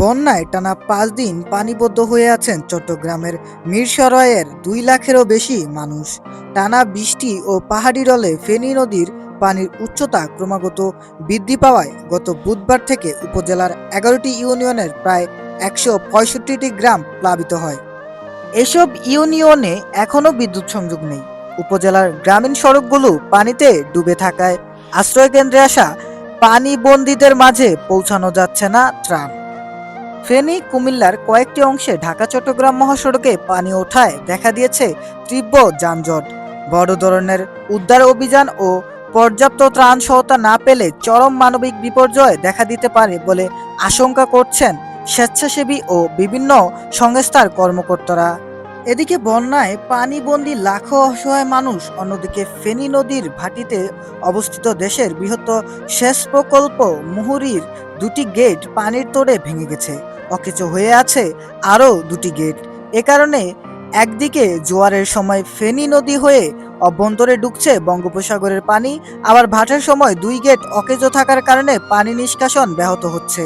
বন্যায় টানা পাঁচ দিন পানিবদ্ধ হয়ে আছেন চট্টগ্রামের মিরসরাইয়ের দুই লাখেরও বেশি মানুষ। টানা বৃষ্টি ও পাহাড়ি রলে ফেনী নদীর পানির উচ্চতা ক্রমাগত বৃদ্ধি পাওয়ায় গত বুধবার থেকে উপজেলার এগারোটি ইউনিয়নের প্রায় একশো পঁয়ষট্টিটি গ্রাম প্লাবিত হয়। এসব ইউনিয়নে এখনও বিদ্যুৎ সংযোগ নেই। উপজেলার গ্রামীণ সড়কগুলো পানিতে ডুবে থাকায় আশ্রয়কেন্দ্রে আসা পানিবন্দীদের মাঝে পৌঁছানো যাচ্ছে না ত্রাণ। ফেনী, কুমিল্লার কয়েকটি অংশে ঢাকা, চট্টগ্রাম মহাসড়কে পানি ওঠায় দেখা দিয়েছে তীব্র যানজট। বড় ধরনের উদ্ধার অভিযান ও পর্যাপ্ত ত্রাণ সহায়তা না পেলে চরম মানবিক বিপর্যয় দেখা দিতে পারে বলে আশঙ্কা করছেন স্বেচ্ছাসেবী ও বিভিন্ন সংস্থার কর্মকর্তারা। এদিকে বন্যায় পানিবন্দী লাখো অসহায় মানুষ অন্যদিকে ফেনী নদীর ভাটিতে অবস্থিত দেশের বৃহত্তর সেচ প্রকল্প মুহুরির দুটি গেট পানির তোড়ে ভেঙে গেছে। অকেচো হয়ে আছে আরও দুটি গেট। এ কারণে একদিকে জোয়ারের সময় ফেনী নদী হয়ে অভ্যন্তরে ঢুকছে বঙ্গোপসাগরের পানি, আবার ভাটার সময় দুই গেট অকেজো থাকার কারণে পানি নিষ্কাশন ব্যাহত হচ্ছে।